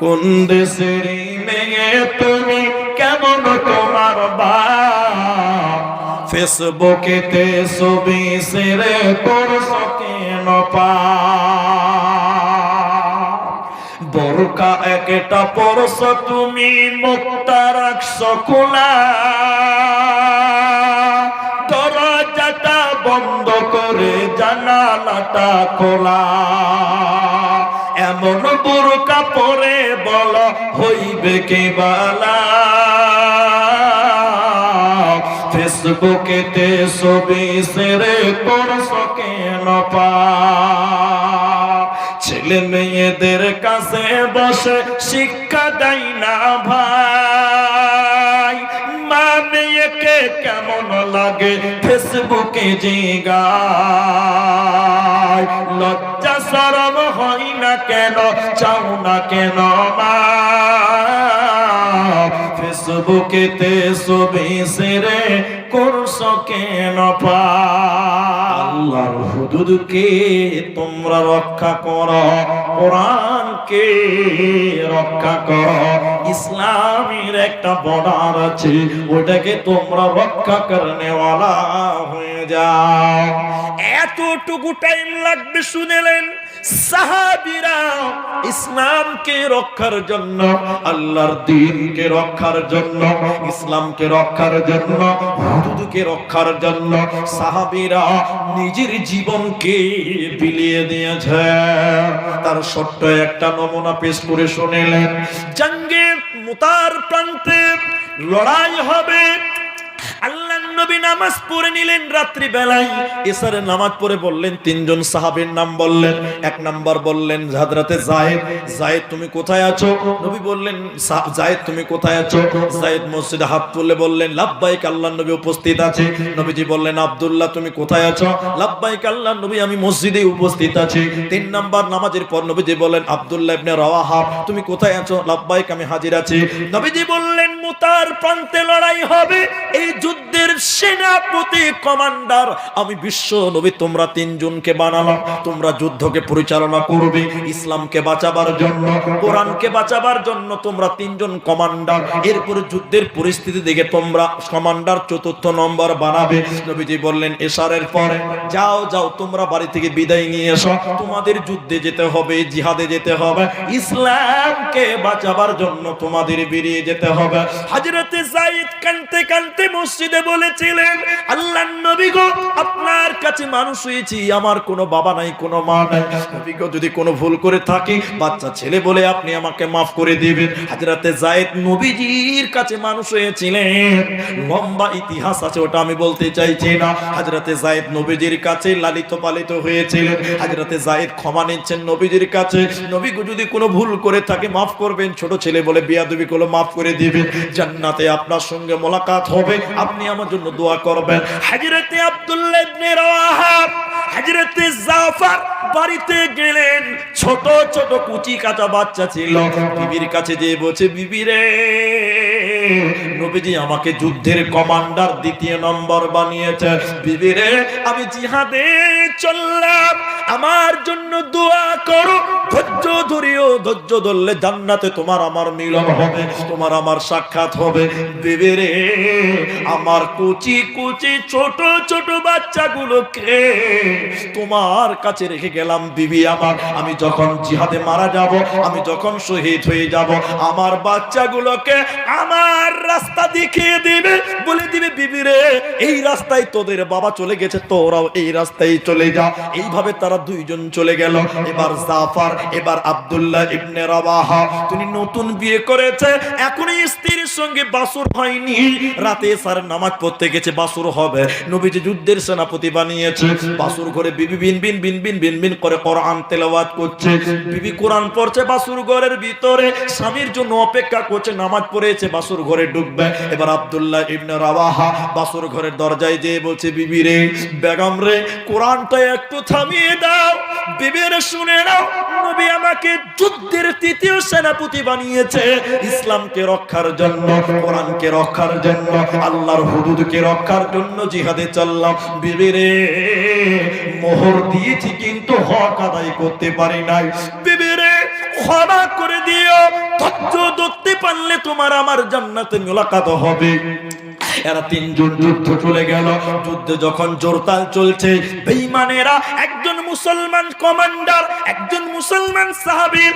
কোন দেশের মেয়ে তুমি কেমন তোমার ফেসবুকেতে ছবি সেরে করছ কেন বোরকা একটা পরশ তুমি মুক্তা রাখছ খোলা দরজাটা বন্ধ করে জানালাটা খোলা। এমন বোরকা পরে বল, হইবে কে বালা? ফেসবুকেতে ছবি সেরে করছ কেন ছেলে মেয়েদের কাছে বসে শিক্ষা দেয় না ভাই। মা মেয়েকে কেমন লাগে ফেসবুকে জিগায়? লজ্জা সরম হয় না কেন, চাও না কেন মা? ফেসবুকেতে সবে সেরে করছ কেন পা? হুদুদকে তোমরা রক্ষা করো কোরআনকে রক্ষা কর। ইসলামের একটা বর্ডার আছে ওটাকে তোমরা রক্ষা করনেওয়ালা হয়ে যাও। এতটুকু টাইম লাগবে শুনেলেন সাহাবিরা ইসলামকে রক্ষার জন্য, আল্লাহর দিনকে রক্ষার জন্য, ইসলামকে রক্ষার জন্য, হুদুদকে রক্ষার জন্য সাহাবিরা নিজের জীবনকে বিলিয়ে দিয়েছে। তার ছোট্ট একটা নমুনা পেশ করে শুনিলেন, জঙ্গে মুতার প্রান্তে লড়াই হবে নামাজ পড়ে নিলেন রাত্রি বেলায় এসারে নামাজ পড়ে বললেন, তিনজন সাহাবীর নাম বললেন। এক নাম্বার বললেন হাজরাতে জায়েদ জায়েদ তুমি কোথায় আছো? নবী বললেন, "সা- জায়েদ তুমি কোথায় আছো? জায়েদ মসজিদে হাত তুলে বললেন, লাব্বাইক আল্লাহ, নবী উপস্থিত আছে। নবীজি বললেন, আব্দুল্লাহ, তুমি কোথায় আছো? লাব্বাইক আল্লাহ, নবী, আমি মসজিদে উপস্থিত আছি। তিন নাম্বার নামাজের পর নবীজি বললেন, আব্দুল্লাহ ইবনে রাওয়াহা, তুমি কোথায় আছো? লাব্বাইক, আমি হাজির আছি। নবীজি বললেন, মুতার প্রান্তে লড়াই হবে। এই যুদ্ধের সেনাপতি কমান্ডার, আমি বিশ্ব নবী, তোমরা তিনজনকে বানালাম, তোমরা যুদ্ধকে পরিচালনা করবে, ইসলামকে বাঁচাবার জন্য, কোরআনকে বাঁচাবার জন্য তোমরা তিনজন কমান্ডার। এরপরে যুদ্ধের পরিস্থিতি দেখে তোমরা কমান্ডার চতুর্থ নম্বর বানাবে। নবীজি বললেন পরে যাও যাও, তোমরা বাড়ি থেকে বিদায় নিয়ে এসো। তোমাদের যুদ্ধে যেতে হবে, জিহাদে যেতে হবে। ইসলামকে বাঁচাবার জন্য তোমাদের বেরিয়ে যেতে হবে। হযরতে যায়েদ কানতে কানতে মসজিদে বলেছিলেন আল্লাহ নবী গো, আপনার কাছে মানুষ হয়েছি, আমার কোনো বাবা নাই, কোনো মা নাই। নবী গো, যদি কোনো ভুল করে থাকি, বাচ্চা ছেলে বলে আপনি আমাকে মাফ করে দিবেন। হযরতে যায়েদ নবীজির কাছে মানুষ হয়েছিলেন। লম্বা ইতিহাস আছে, ওটা আমি বলতে চাইছি না। হযরতে যায়েদ নবীজির কাছে লালিত পালিত হয়েছিলেন। হযরতে যায়েদ ক্ষমা নিচ্ছেন নবীজির কাছে। নবী গো, যদি কোনো ভুল করে থাকে, মাফ করবেন। ছোট ছেলে বলে বিয়াদবি গুলো মাফ করে দিবেন। জান্নাতে আপনার সঙ্গে মোলাকাত হবে। আপনি আমার জন্য দোয়া করবেন। হযরতে আব্দুল্লাহ হযরতে জাফর বাড়িতে গেলেন। ছোট ছোট কুচি কাটা বাচ্চা ছিল। বিবির কাছে যে বলছে, বিবি রে, নবীজি আমাকে যুদ্ধের কমান্ডার দ্বিতীয় নম্বর বানিয়েছে। বিবি রে, আমি জিহাদে চললাম। আমার জন্য দোয়া করো। ধৈর্য ধরিও, ধৈর্য ধরলে জান্নাতে তোমার আমার মিলন হবে, তোমার আমার সাক্ষাৎ হবে। বিবি রে, আমার কুচি কুচি ছোট ছোট বাচ্চাগুলোকে তোমার কাছে রেখে গেলাম। বিবি আমার, আমি যখন জিহাদে মারা যাব, আমি যখন শহীদ হয়ে যাব, আমার বাচ্চাগুলোকে আমার রাস্তা দেখিয়ে দিবে। বলে দিবে, বিবি রে, এই রাস্তায় তোদের বাবা চলে গেছে, তোরাও এই রাস্তায় চলে যা। এইভাবে তারা দুইজন চলে গেল। এবার জাফর, এবার আব্দুল্লাহ ইবনে রাবাহা তিনি নতুন বিয়ে করেছে, এখনই স্ত্রীর সঙ্গে বাসুর হয়নি। রাতে স্যার নামাজ পড়তে গেছে, বাসুর হবে। নবীজি যুদ্ধের সেনাপতি বানিয়েছে। বাসুর ঘরে বিবি বিন বিন বিন বিন বিন বিন করে কোরআন তেলাওয়াত করছে। বিবি কোরআন পড়ছে বাসুর ঘরের ভিতরে। স্বামীর জন্য অপেক্ষা করছে, নামাজ পড়েছে, বাসুর ঘরে ঢুকবে। এবার আব্দুল্লাহ ইবনে রাওয়াহা বাসুর ঘরের দরজায় যেয়ে বলছে, বিবি রে, বেগম রে, কোরআনটা একটু থামিয়ে দাও। বিবি রে শুনে নাও, নবী আমাকে যুদ্ধের তৃতীয় সেনাপতি বানিয়েছে। ইসলামকে রক্ষার জন্য কোরআনকে রক্ষার জন্য, আল্লাহর হুদুদকে রক্ষার জন্য জিহাদে চললাম। বিবেরে মোহর দিয়েছি কিন্তু হক আদায় করতে পারি নাই। বিবেরে ক্ষমা করে দিও। তোমার আমার জান্নাতে মোলাকাত হবে। এরা তিনজন যুদ্ধ চলে গেল। যুদ্ধে যখন জোরতাল চলছে, বেঈমানেরা একজন মুসলমান কমান্ডার, একজন মুসলমান সাহাবীর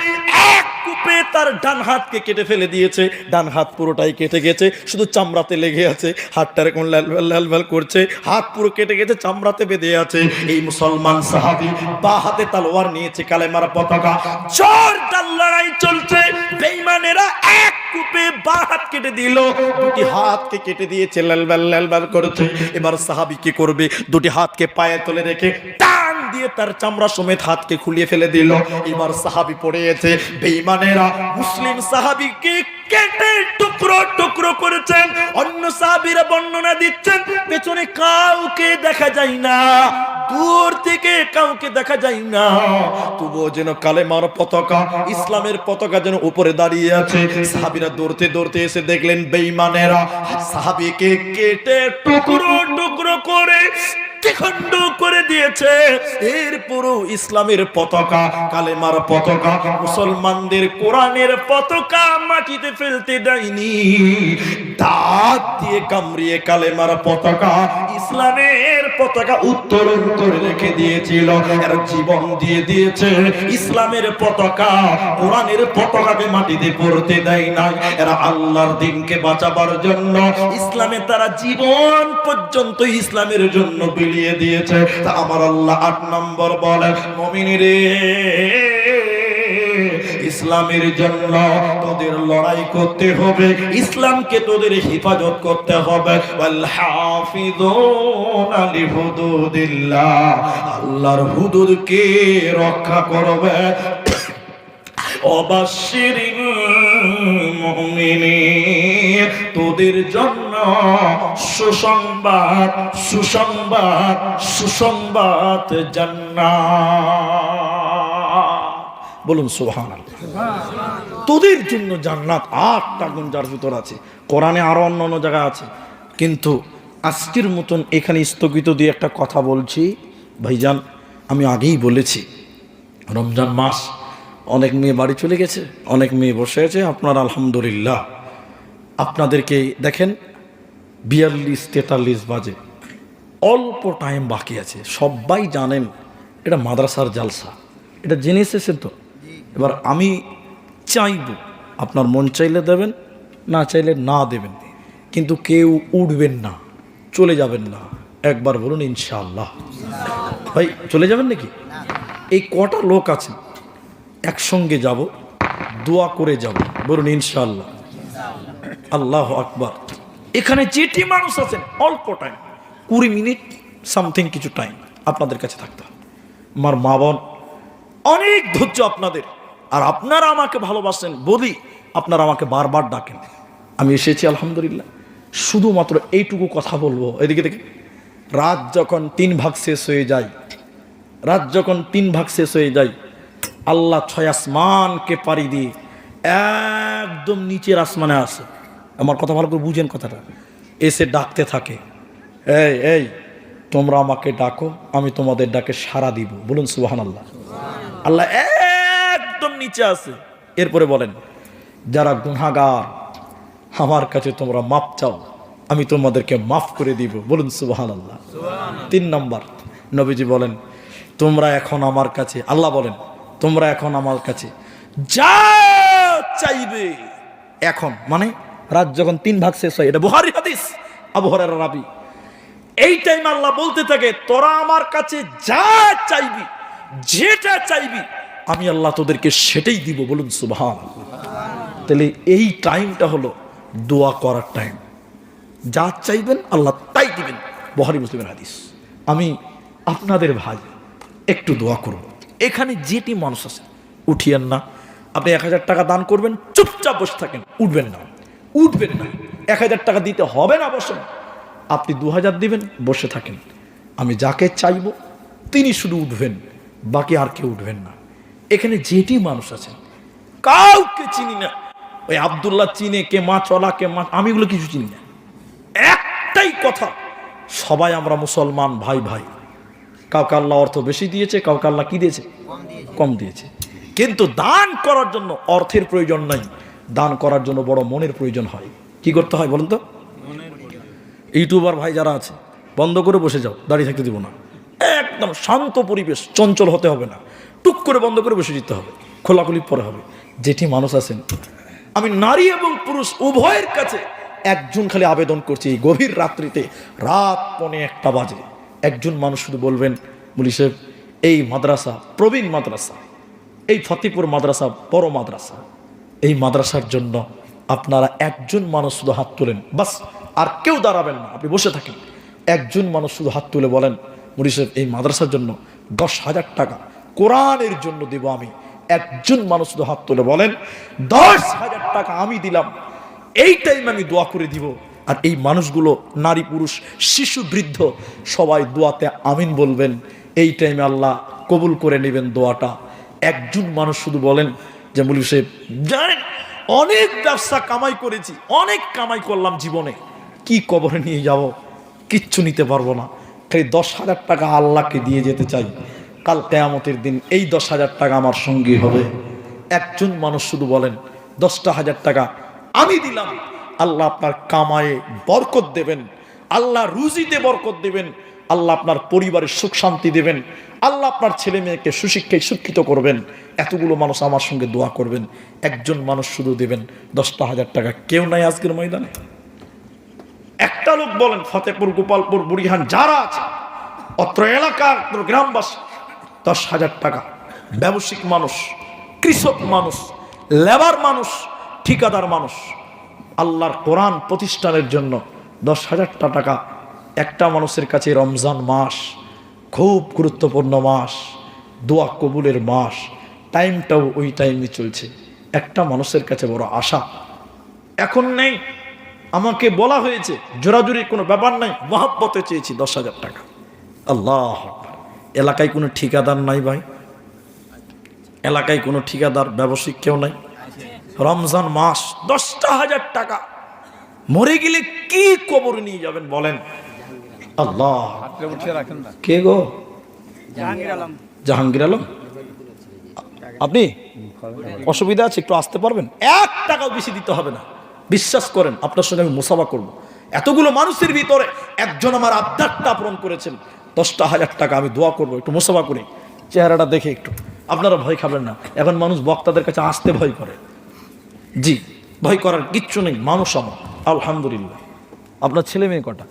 এক কূপে তার ডান হাতকে কেটে ফেলে দিয়েছে। ডান হাত পুরোটাই কেটে গেছে, শুধু চামড়াতে লেগে আছে। হাতটা এরকম লাল লাল লাল করছে, হাত পুরো কেটে গেছে, চামড়াতে বেঁধে আছে। এই মুসলমান সাহাবী বা হাতে তালোয়ার নিয়েছে, কালেমার পতাকা। জোরদার লড়াই চলছে, বেঈমানেরা এক কূপে বা হাত কেটে দিল, দুটি হাতকে কেটে দিয়েছে। লাল লাল লাল লাল করেছে এবার সাহাবি কি করবে? দুটি হাতকে পায়ে তুলে রেখে টান দিয়ে তার চামড়া সমেত হাতকে খুলিয়ে ফেলে দিল। এবার সাহাবী পড়েছে বেঈমানেরা মুসলিম সাহাবীকে কেটে টুকরো টুকরো করেছেন, অন্য সাহাবীরা বর্ণনা দিচ্ছেন, পেছনে কাউকে দেখা যায় না, দূর থেকে কাউকে দেখা যায় না। তবুও যেন কালেমার পতাকা, ইসলামের পতাকা যেন উপরে দাঁড়িয়ে আছে। সাহাবীরা দৌড়তে দৌড়তে এসে দেখলেন, বেঈমানেরা সাহাবিকে কেটে টুকরো টুকরো করে খণ্ড করে দিয়েছে। এরপরও ইসলামের পতাকা, কালেমার পতাকা, মুসলমানদের কোরআনের পতাকা মাটিতে ফেলতে দেয়নি। দাঁত দিয়ে কামড়িয়ে কালেমার পতাকা ইসলামের পতাকা উত্তোলন করে রেখে দিয়েছিল। এর জীবন দিয়ে দিয়েছে। ইসলামের পতাকা কোরআনের পতাকাকে মাটিতে পড়তে দেয় না এরা আল্লাহর দিনকে বাঁচাবার জন্য ইসলামে তারা জীবন পর্যন্ত ইসলামের জন্য বিলিয়ে দিয়েছে। তা আমার আল্লাহ আট নম্বর বলে মমিনী রে ইসলামের জন্য তোদের লড়াই করতে হবে। ইসলামকে তোদের হেফাজত করতে হবে। আল্লাহর হুদুদকে রক্ষা করবে। তোদের জন্য সুসংবাদ সুসংবাদ সুসংবাদ জান্নাত। বলুন সুবহানাল্লাহ। তোদের জন্য জান্নাত আটটা গুণ যার ভিতর আছে। কোরআনে আরও অন্য অন্য জায়গা আছে। কিন্তু আজকের মতন এখানে স্থগিত দিয়ে একটা কথা বলছি। ভাইজান, আমি আগেই বলেছি, রমজান মাস অনেক মেয়ে বাড়ি চলে গেছে, অনেক মেয়ে বসে আছে। আপনার আলহামদুলিল্লাহ। আপনাদেরকে দেখেন, বিয়াল্লিশ তেতাল্লিশ বাজে। অল্প টাইম বাকি আছে। সবাই জানেন, এটা মাদ্রাসার জালসা। এটা জেনে এসেছেন তো। এবার আমি চাইব আপনার মন চাইলে দেবেন, না চাইলে না দেবেন। কিন্তু কেউ উঠবেন না, চলে যাবেন না। একবার বলুন, ইনশাআল্লাহ। ভাই, চলে যাবেন নাকি? এই কটা লোক আছেন, একসঙ্গে যাব, দোয়া করে যাব। বলুন, ইনশাআল্লাহ। আল্লাহ আকবার। এখানে যেটি মানুষ আছেন, অল্প টাইম কুড়ি মিনিট সামথিং কিছু টাইম আপনাদের কাছে থাকতে হবে। আমার মা বোন, অনেক ধৈর্য আপনাদের। আর আপনারা আমাকে ভালোবাসেন বলি আপনারা আমাকে বারবার ডাকেন। আমি এসেছি, আলহামদুলিল্লাহ। শুধুমাত্র এইটুকু কথা বলব। এদিকে দেখে রাত যখন তিন ভাগ শেষ হয়ে যায়, রাত যখন তিন ভাগ শেষ হয়ে যায়, আল্লাহ ছয় আসমানকে পাড়ি দিয়ে একদম নিচের আসমানে আসে। আমার কথা ভালো করে বুঝেন কথাটা। এসে ডাকতে থাকে, এই এই, তোমরা আমাকে ডাকো, আমি তোমাদের ডাকে সাড়া দিব। বলুন সুবাহান আল্লাহ আল্লাহ নিচে আছে। এরপরে বলেন যারা গুনাগার আমার কাছে তোমরা মাপ চাও আমি তোমাদেরকে মাফ করে দিব। বলুন সুবাহান আল্লাহ তিন নম্বর নবীজি বলেন তোমরা এখন আমার কাছে আল্লাহ বলেন তোমরা এখন আমার কাছে যা চাইবে। এখন মানে রাত যখন তিন ভাগ শেষ হয় এটা বুহারি হাদিস আবু হরার রাবি। এই টাইম আল্লাহ বলতে থাকে তোরা আমার কাছে যা চাইবি যেটা চাইবি আমি আল্লাহ তোদেরকে সেটাই দিব বলুন সুবহান তাহলে এই টাইমটা হলো দোয়া করার টাইম। যা চাইবেন আল্লাহ তাই দিবেন। বহারি মুসলিমের হাদিস। আমি আপনাদের ভাই, একটু দোয়া করব। এখানে যেটি মানুষ আছে, উঠিয়েন না। আপনি এক হাজার টাকা দান করবেন, চুপচাপ বসে থাকেন, উঠবেন না। উঠবেন না। এক হাজার টাকা দিতে হবে না বসেন আপনি দু হাজার দিবেন, বসে থাকেন। আমি যাকে চাইব, তিনি শুধু উঠবেন, বাকি আর কেউ উঠবেন না। এখানে যেটি মানুষ আছেন, কাউকে চিনি না। ওই আবদুল্লাহ চিনে কে মা চলা, কে মা আমি এগুলো কিছু চিনি না। একটাই কথা, সবাই আমরা মুসলমান, ভাই ভাই। কাউকে আল্লাহ অর্থ বেশি দিয়েছে, কাউকে আল্লাহ কি দিয়েছে? কম দিয়েছে। কিন্তু দান করার জন্য অর্থের প্রয়োজন নাই। দান করার জন্য বড় মনের প্রয়োজন হয়। কি করতে হয় বলুন তো? ইউটিউবার ভাই যারা আছে, বন্ধ করে বসে যাও, দাঁড়িয়ে থাকতে দিব না। একদম শান্ত পরিবেশ, চঞ্চল হতে হবে না। টুক করে বন্ধ করে বসে যেতে হবে, খোলাখুলি পরে হবে। যেটি মানুষ আছেন, আমি নারী এবং পুরুষ উভয়ের কাছে একজন খালি আবেদন করছি এই গভীর রাত্রিতে, রাত পনে একটা বাজে। একজন মানুষ শুধু বলবেন, বলি সাহেব, এই মাদ্রাসা প্রবীণ মাদ্রাসা, এই ফতেপুর মাদ্রাসা বড় মাদ্রাসা। এই মাদ্রাসার জন্য আপনারা একজন মানুষ শুধু হাত তোলেন, বাস, আর কেউ দাঁড়াবেন না, আপনি বসে থাকেন। একজন মানুষ শুধু হাত তুলে বলেন মুড়ি সাহেব, এই মাদ্রাসার জন্য দশ হাজার টাকা কোরআনের জন্য দেব আমি। একজন মানুষ শুধু হাত তুলে বলেন, দশ হাজার টাকা আমি দিলাম, এই টাইম আমি দোয়া করে দিব। আর এই মানুষগুলো নারী, পুরুষ, শিশু, বৃদ্ধ, সবাই দোয়াতে আমিন বলবেন। এই টাইমে আল্লাহ কবুল করে নেবেন দোয়াটা। একজন মানুষ শুধু বলেন যে মুলি সাহেব, জানেন, অনেক ব্যবসা কামাই করেছি, অনেক কামাই করলাম জীবনে। কি কবরে নিয়ে যাব? কিচ্ছু নিতে পারব না। খালি দশ হাজার টাকা আল্লাহকে দিয়ে যেতে চাই। কাল কেয়ামতের দিন এই দশ হাজার টাকা আমার সঙ্গী হবে। একজন মানুষ শুধু বলেন, দশটা হাজার টাকা আমি দিলাম। আল্লাহ আপনার কামায়ে বরকত দেবেন, আল্লাহ রুজিতে বরকত দেবেন, আল্লাহ আপনার পরিবারের সুখ শান্তি দেবেন, আল্লাহ আপনার ছেলে মেয়েকে সুশিক্ষায় শিক্ষিত করবেন। এতগুলো মানুষ আমার সঙ্গে দোয়া করবেন, একজন মানুষ শুধু দেবেন, দশটা হাজার টাকা কেউ নাই আজকের ময়দানে। একটা লোক বলেন ফতেপুর গোপালপুর, বুড়িহান, যারা আছে, অত্র এলাকার গ্রামবাসী দশ হাজার টাকা। ব্যবসায়িক মানুষ, কৃষক মানুষ, লেবার মানুষ, ঠিকাদার মানুষ। আল্লাহর কোরআন প্রতিষ্ঠানের জন্য দশ হাজারটা টাকা। একটা মানুষের কাছে রমজান মাস খুব গুরুত্বপূর্ণ মাস, দোয়া কবুলের মাস। টাইমটাও ওই টাইমে চলছে। একটা মানুষের কাছে বড় আশা। এখন নেই। আমাকে বলা হয়েছে জোরাজুরির কোনো ব্যাপার নাই। মহাব্বতে চেয়েছি দশ হাজার টাকা। আল্লাহ। এলাকায় কোনো ঠিকাদার নাই ভাই। এলাকায় কোনো ঠিকাদার, ব্যবসায়িক কেউ নাই। রমজান মাস দশটা হাজার টাকা। মরে গেলে কি কবর নিয়ে যাবেন বলেন? আল্লাহ। কে গো? জাহাঙ্গীর আলম। আপনি? অসুবিধা আছে, একটু আসতে পারবেন? এক টাকাও বেশি দিতে হবে না। বিশ্বাস করেন, আপনার সঙ্গে আমি মুসাফা করব। এতগুলো মানুষের ভিতরে একজন আমার আবদারটা পূরণ করেছেন। দশটা হাজার টাকা আমি দোয়া করব একটু মুসাফা করে চেহারাটা দেখে একটু। আপনারা ভয় খাবেন না এখন মানুষ বক্তাদের কাছে আসতে ভয় করে। জি ভয় করার কিচ্ছু নেই মানুষ আমার আলহামদুলিল্লাহ। আপনার ছেলে মেয়ে কটা?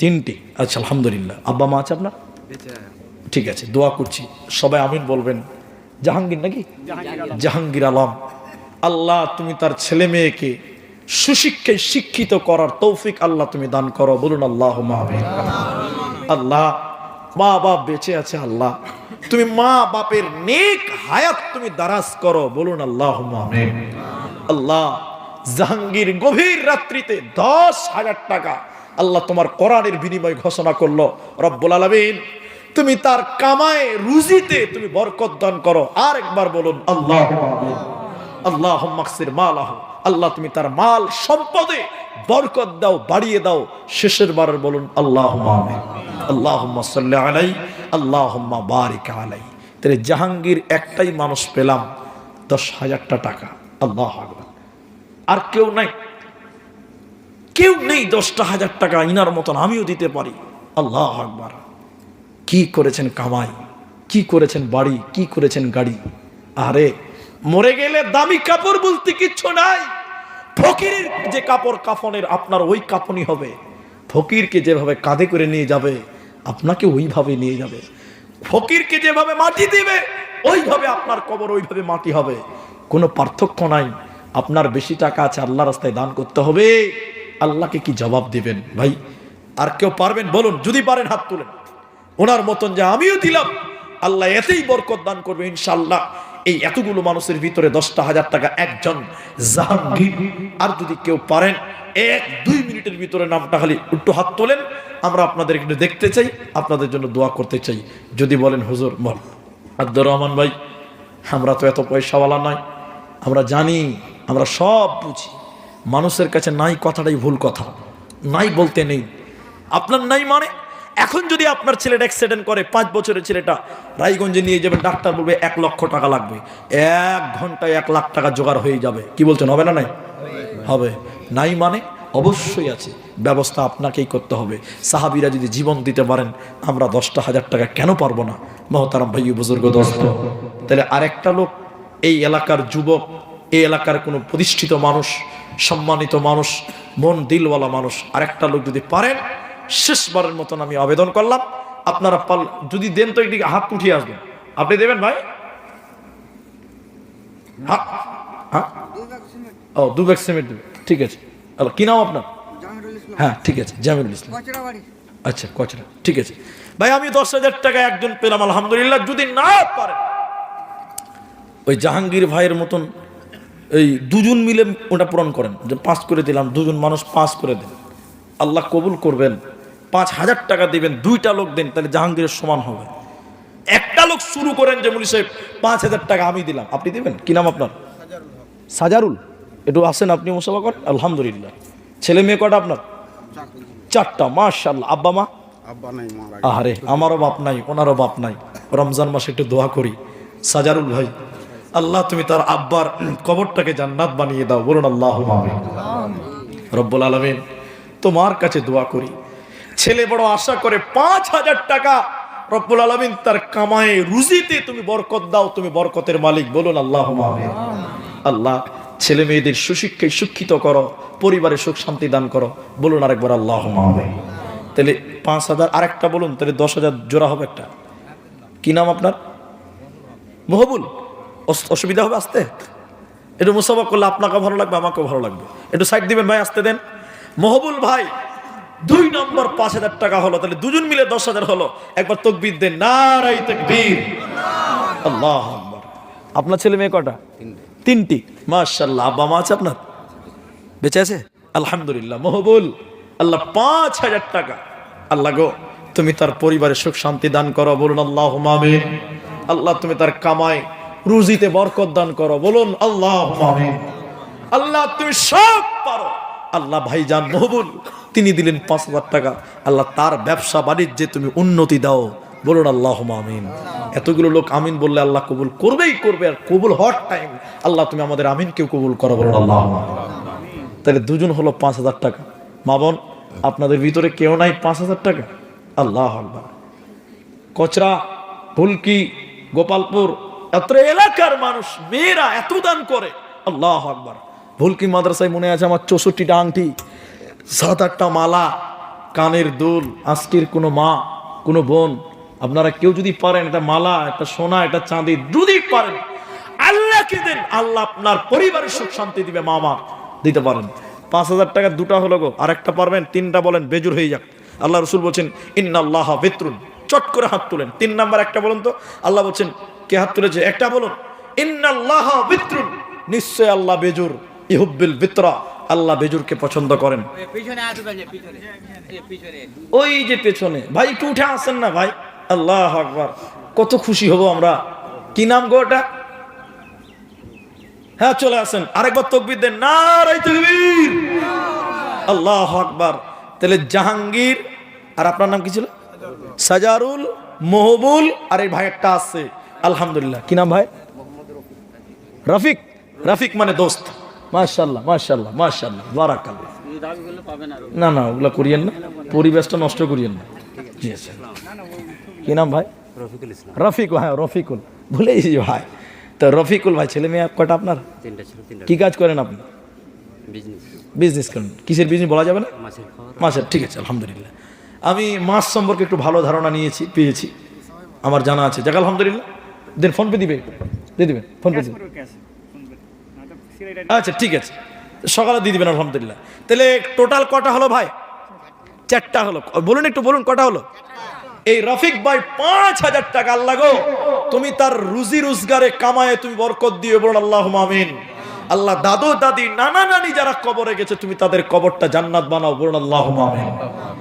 তিনটি। আচ্ছা আলহামদুলিল্লাহ। আব্বা মা আছে আপনার? ঠিক আছে দোয়া করছি সবাই আমিন বলবেন। জাহাঙ্গীর নাকি? জাহাঙ্গীর আলম। আল্লাহ তুমি তার ছেলে মেয়েকে সুশিক্ষায় শিক্ষিত করার তৌফিক আল্লাহ তুমি দান করো বলুন আল্লাহ মাহবিন আল্লাহ মা বাপ বেঁচে আছে আল্লাহ। তুমি মা বাপের নেক হায়াত তুমি দারাজ করো, বলুন আল্লাহ আল্লাহ, জাহাঙ্গীর গভীর রাত্রিতে দশ হাজার টাকা আল্লাহ তোমার কোরআনের বিনিময় ঘোষণা করল, রব্বুল আলমিন। তুমি তার কামায় রুজিতে তুমি বরকত দান করো। আর একবার বলুন, আল্লাহ। আল্লাহ মাকসির মা আহ আল্লাহ তুমি তার মাল সম্পদে বরকত দাও, বাড়িয়ে দাও। শেষের বারের বলুন আল্লাহ আল্লাহ আলাই আল্লাহ বারিক আলাই তাহলে জাহাঙ্গীর একটাই মানুষ পেলাম, দশ হাজারটা টাকা। আল্লাহ আর কেউ নাই। কেউ নেই দশটা হাজার টাকা ইনার মতন, আমিও দিতে পারি। আল্লাহ আকবার। কি করেছেন কামাই? কি করেছেন বাড়ি? কি করেছেন গাড়ি? আরে মরে গেলে দামি কাপড় বলতে কিচ্ছু নাই। ফকিরের যে কাপড় কাফনের, আপনার ওই কাফনই হবে। ফকিরকে যেভাবে কাঁধে করে নিয়ে যাবে, আপনাকে ওইভাবে নিয়ে যাবে। ফকিরকে যেভাবে মাটি দিবে, ওইভাবে আপনার কবর, ওইভাবে মাটি হবে। কোনো পার্থক্য নাই। আপনার বেশি টাকা আছে আল্লাহ রাস্তায় দান করতে হবে। আল্লাহকে কি জবাব দিবেন? ভাই, আর কেউ পারবেন? বলুন, যদি পারেন হাত তুলেন। ওনার মতন যে আমিও দিলাম, আল্লাহ এতেই বরকত দান করবে ইনশাল্লাহ এই এতগুলো মানুষের ভিতরে দশটা হাজার টাকা একজন জাহাঙ্গীর। আর যদি কেউ পারেন, এক, দুই মিনিটের ভিতরে নামটা খালি একটু হাত তোলেন। আমরা আপনাদের একটু দেখতে চাই, আপনাদের জন্য দোয়া করতে চাই। যদি বলেন, হুজুর, বল। আব্দুর রহমান ভাই, আমরা তো এত পয়সাওয়ালা নয়। আমরা জানি, আমরা সব বুঝি। মানুষের কাছে নাই কথাটাই ভুল কথা। নাই বলতে নেই। আপনার নাই মানে এখন যদি আপনার ছেলেটা অ্যাক্সিডেন্ট করে, পাঁচ বছরের ছেলেটা, রায়গঞ্জে নিয়ে যাবেন, ডাক্তার বলবে এক লক্ষ টাকা লাগবে। এক ঘন্টায় এক লাখ টাকা জোগাড় হয়ে যাবে। কি বলছেন, হবে না নাই? হবে। নাই মানে অবশ্যই আছে। ব্যবস্থা আপনাকেই করতে হবে। সাহাবিরা যদি জীবন দিতে পারেন, আমরা দশটা হাজার টাকা কেন পারব না? মহতারাম ভাই বুজুর্গ দোস্ত। তাহলে আরেকটা লোক, এই এলাকার যুবক, এই এলাকার কোনো প্রতিষ্ঠিত মানুষ, সম্মানিত মানুষ, মন দিলওয়ালা মানুষ, আরেকটা লোক যদি পারেন শেষবারের মতন আমি আবেদন করলাম। আপনারা পাল যদি দেন তো একদিকে হাত উঠিয়ে আসবেন আপনি দেবেন ভাই? হ্যাঁ? ও দু ব্যাগ সিমেন্ট দেবে। ঠিক আছে। কি নাম আপনার? হ্যাঁ ঠিক আছে জামিরুল ইসলাম। আচ্ছা কচরা। ঠিক আছে। ভাই আমি দশ হাজার টাকা একজন পেলাম আলহামদুলিল্লাহ। যদি না পারেন ওই জাহাঙ্গীর ভাইয়ের মতন এই দুজন মিলে ওটা পূরণ করেন। যে পাঁচ করে দিলাম দুজন মানুষ পাঁচ করে দেন। আল্লাহ কবুল করবেন। পাঁচ হাজার টাকা দেবেন দুইটা লোক দেন তাহলে জাহাঙ্গীরের সমান হবে। একটা লোক শুরু করেন যে মুলি সাহেব পাঁচ হাজার টাকা আমি দিলাম। আপনি দিবেন? কি নাম আপনার? সাজারুল। একটু আসেন আপনি মুসাফা করেন। আলহামদুলিল্লাহ। ছেলে মেয়ে কটা আপনার? চারটা মাশাল্লাহ আব্বা মা? আহারে আমারও বাপ নাই ওনারও বাপ নাই। রমজান মাসে একটু দোয়া করি। সাজারুল ভাই আল্লাহ তুমি তার আব্বার কবরটাকে জান্নাত বানিয়ে দাও। বলুন আল্লাহ রব্বুল আলমিন তোমার কাছে দোয়া করি। ছেলে বড় আশা করে পাঁচ হাজার টাকা রব্বুল আলমিন তার কামায়ে রুজিতে তুমি বরকত দাও, তুমি বরকতের মালিক। বলুন আল্লাহ আল্লাহ, ছেলে মেয়েদের সুশিক্ষায় শিক্ষিত করো, পরিবারে সুখ শান্তি দান করো। বলুন আরেকবার আল্লাহ তাহলে পাঁচ হাজার, আরেকটা বলুন, তাহলে দশ হাজার জোড়া হবে একটা। কি নাম আপনার? মহবুল। অস- অসুবিধা হবে আসতে? একটু মুসাফা করলে আপনাকে ভালো লাগবে, আমাকেও ভালো লাগবে। একটু সাইড দিবেন ভাই, আসতে দেন। মহবুল ভাই দুই নম্বর পাঁচ হাজার টাকা হলো তাহলে দুজন মিলে দশ হাজার হলো। একবার তকবির দেন নারাই তকবীর। আল্লাহ আপনার ছেলে মেয়ে কটা? তিনটি। মাশাল্লাহ আব্বা মা আছে আপনার? বেঁচে আছে? আলহামদুলিল্লাহ মহবুল। আল্লাহ পাঁচ হাজার টাকা। আল্লাহ গো তুমি তার পরিবারে সুখ শান্তি দান করো বলুন আল্লাহ আমিন। আল্লাহ তুমি তার কামাই রুজিতে বরকত দান করো বলুন আল্লাহ আমিন। আল্লাহ তুমি সব পারো। আল্লাহ ভাইজান মহবুল। তিনি দিলেন পাঁচ হাজার টাকা। আল্লাহ তার ব্যবসা বাণিজ্যে তুমি উন্নতি দাও। বলুন আল্লাহ আমিন। এতগুলো লোক আমিন বললে আল্লাহ কবুল করবেই করবে আর কবুল হওয়ার টাইম আল্লাহ তুমি আমাদের আমিনকেও কবুল করো বলুন আল্লাহ তাহলে দুজন হলো পাঁচ হাজার টাকা। মা বোন, আপনাদের ভিতরে কেউ নাই পাঁচ হাজার টাকা? আল্লাহ আকবার। কচরা ফুলকি গোপালপুর, এত এলাকার মানুষ, মেয়েরা এত দান করে। আল্লাহ আকবার। ভুলকি মাদ্রাসায় মনে আছে আমার চৌষট্টিটা আংটি। সাত আটটা মালা, কানের দুল আজকের কোনো মা, কোনো বোন, আপনারা কেউ যদি পারেন একটা মালা একটা সোনা একটা চাঁদি, যদি পারেন আল্লাহকে দেন? আল্লাহ আপনার পরিবারের সুখ শান্তি দিবে মামা দিতে পারেন। পাঁচ হাজার টাকা দুটা হলো গো আর একটা পারবেন, তিনটা বলেন, বেজুর হয়ে যাক। আল্লাহ রসুল বলছেন, ইন্নাল্লাহ বেতরুন চট করে হাত তুলেন। তিন নাম্বার একটা বলুন তো, আল্লাহ বলছেন, কে হাত তুলেছে? একটা বলুন, ইন্নাল্লাহ বিত্রুন নিশ্চয় আল্লাহ বেজুর, ইহুব্বিল বিত্রা আল্লাহ বেজুরকে পছন্দ করেন। ওই যে পেছনে। ভাই একটু উঠে আসেন না ভাই। আল্লাহ আকবার। কত খুশি হব আমরা। কি নাম গো ওটা? হ্যাঁ চলে আসেন। আরেকবার তকবির দেন। তকবীর। আল্লাহ আকবার। তাহলে জাহাঙ্গীর আর আপনার নাম কি ছিল? সাজারুল মহবুল আর এই ভাই একটা আছে। আলহামদুলিল্লাহ। কি নাম ভাই? রফিক। রফিক মানে দোস্ত। মাশাল্লাহ মাশাল্লাহ মাশাল্লাহ বারাকাল্লাহ। না না ওগুলা করিয়েন না। পরিবেশটা নষ্ট করিয়েন না। জি আচ্ছা। কি নাম ভাই? রফিকুল ইসলাম। রফিকুল হ্যাঁ রফিকুল। ভুলে গেছি ভাই। তো রফিকুল ভাই ছেলে মেয়ে কটা আপনার? তিনটা কি কাজ করেন আপনি? বিজনেস বিজনেস করেন। কিসের বিজনেস বলা যাবে না? মাছের ঠিক আছে আলহামদুলিল্লাহ। আমি মাছ সম্পর্কে একটু ভালো ধারণা নিয়েছি পেয়েছি। আমার জানা আছে। যাক আলহামদুলিল্লাহ। দেন ফোন পে দিবে দিয়ে দিবেন ফোন পে দিবেন আচ্ছা ঠিক আছে। সকালে দিয়ে দিবেন, আলহামদুলিল্লাহ। তাহলে টোটাল কটা হলো ভাই? চারটা হলো। বলুন একটু, বলুন কটা হলো? এই রফিক ভাই, পাঁচ হাজার টাকা, আল্লাহ গো। তুমি তার রুজি রোজগারে কামায়ে তুমি বরকত দিয়ে বলুন আল্লাহ মামিন আল্লাহ দাদু, দাদি, নানা নানি যারা কবরে গেছে, তুমি তাদের কবরটা জান্নাত বানাও বলুন আল্লাহ আমিন।